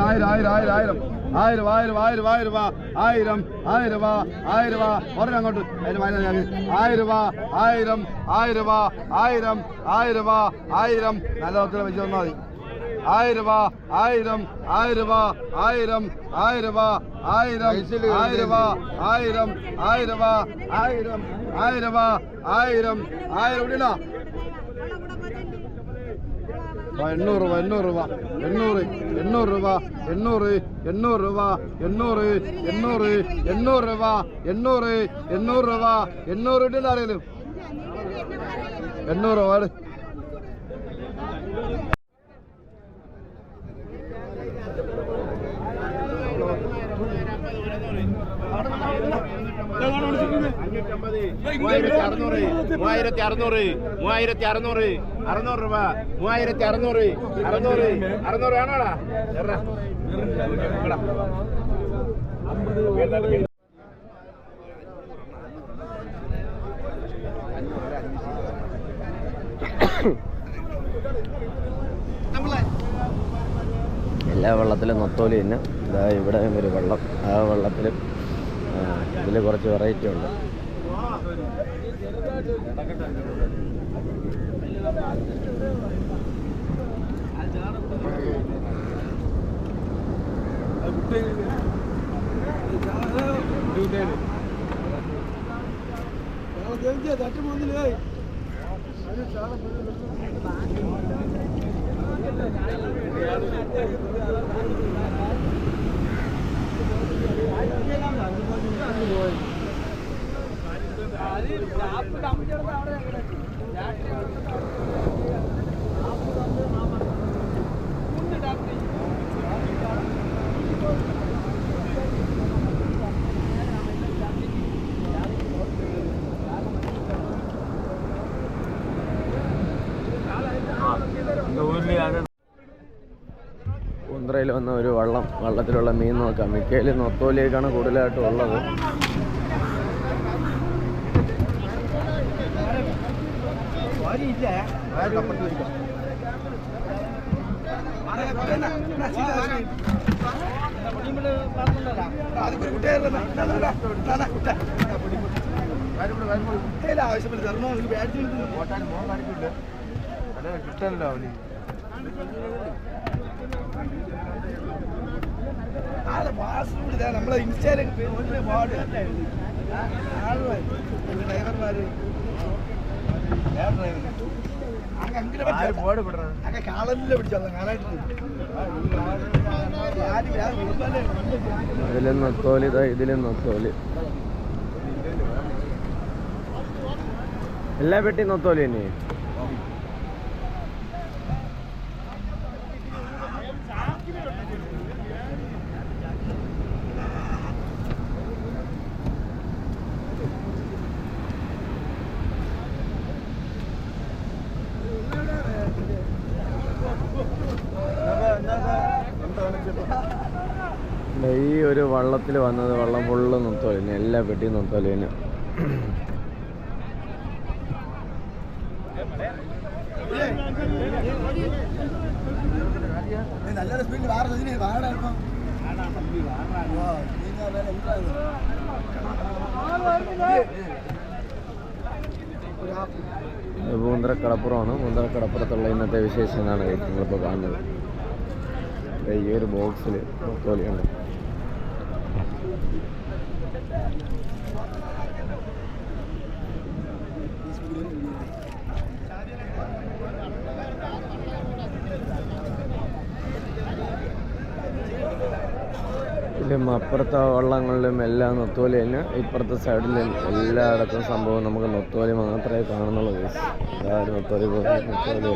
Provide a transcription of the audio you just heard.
ஆயிரம் ஆயிரம் ஆயிரம் ஆயிரம் ஆயிரம் ஆயிரம் ஆயிரம் ஆயிரம் ரூபா ஆயிரம் ஆயிரம் ரூபா ஆயிரம் ரூபா வரணும் அங்கோட்டு ஆயிரம் ஆயிரம் ஆயிரம் ரூபா ஆயிரம் ஆயிரம் ரூபா ஆயிரம் ஆயிரம் ரூபா ஆயிரம் நல்ல ஒருத்தர் வச்சு சொன்னாது ஆயிரம் ரூபா ஆயிரம் ஆயிரம் ரூபா ஆயிரம் ஆயிரம் ரூபா ஆயிரம் ஆயிரம் ரூபா ஆயிரம் ஆயிரம் ஆயிரம் ஆயிரம் ஆயிரம் ஆயிரம் എണ്ണൂറ് രൂപ എണ്ണൂറ് രൂപ. എണ്ണൂറ് എണ്ണൂറ് രൂപ എണ്ണൂറ് എണ്ണൂറ് രൂപ എണ്ണൂറ് എണ്ണൂറ് എണ്ണൂറ് രൂപ എണ്ണൂറ് എണ്ണൂറ് രൂപ എണ്ണൂറ് ഇട്ടില്ല ആരെങ്കിലും? എണ്ണൂറ് രൂപ മൂവായിരത്തി അറുന്നൂറ് മൂവായിരത്തി അറുന്നൂറ് മൂവായിരത്തി അറുന്നൂറ് അറുന്നൂറ് രൂപ മൂവായിരത്തി അറുന്നൂറ് അറുന്നൂറ് അറുന്നൂറ് വേണോടാ? എല്ലാ വെള്ളത്തിലും നത്തോലി തന്നെ. ഇതാ ഇവിടെ ഒരു വെള്ളം. ആ വെള്ളത്തിൽ ഇതിൽ കുറച്ച് വെറൈറ്റി ഉണ്ട്. കുന്ത്രയിൽ വന്ന ഒരു വള്ളം വള്ളത്തിലുള്ള മീൻ നോക്കാം. മിക്കയിലും നൊത്തോലിയൊക്കെയാണ് കൂടുതലായിട്ടും ഉള്ളത് ആവശ്യമില്ല തരണോ എനിക്ക് ബാറ്റ് ഓട്ടാൻ മോഹൻ കാണിക്കില്ല കിട്ടാനല്ലോ അവന് ആളെ പാസ്വേഡ് ഇതാ നമ്മളെ ഇൻസ്റ്റയിലൊക്കെ പാട് ഡ്രൈവർമാര് ഇതാ എല്ലാ പെട്ടി നോത്തോലി തന്നെ ഈ ഒരു വള്ളത്തിൽ വന്നത് വള്ളം ഫുള്ള് നൊത്തോലിന് എല്ലാ പെട്ടിയും നൊത്തോലിന്. പൂന്തര കടപ്പുറമാണ് പൂന്തര കടപ്പുറത്തുള്ള ഇന്നത്തെ വിശേഷം എന്നാണ് നിങ്ങളിപ്പോൾ കാണുന്നത്. ഈ ഒരു ബോക്സിൽ ഇതിലും അപ്പുറത്തെ വള്ളങ്ങളിലും എല്ലാം നൊത്തോലി തന്നെ ഇപ്പുറത്തെ സൈഡിലും എല്ലായിടത്തും സംഭവം നമുക്ക് നൊത്തോലി മാത്രമേ കാണുന്നുള്ളൂ നൊത്തോലി നൊത്തോലി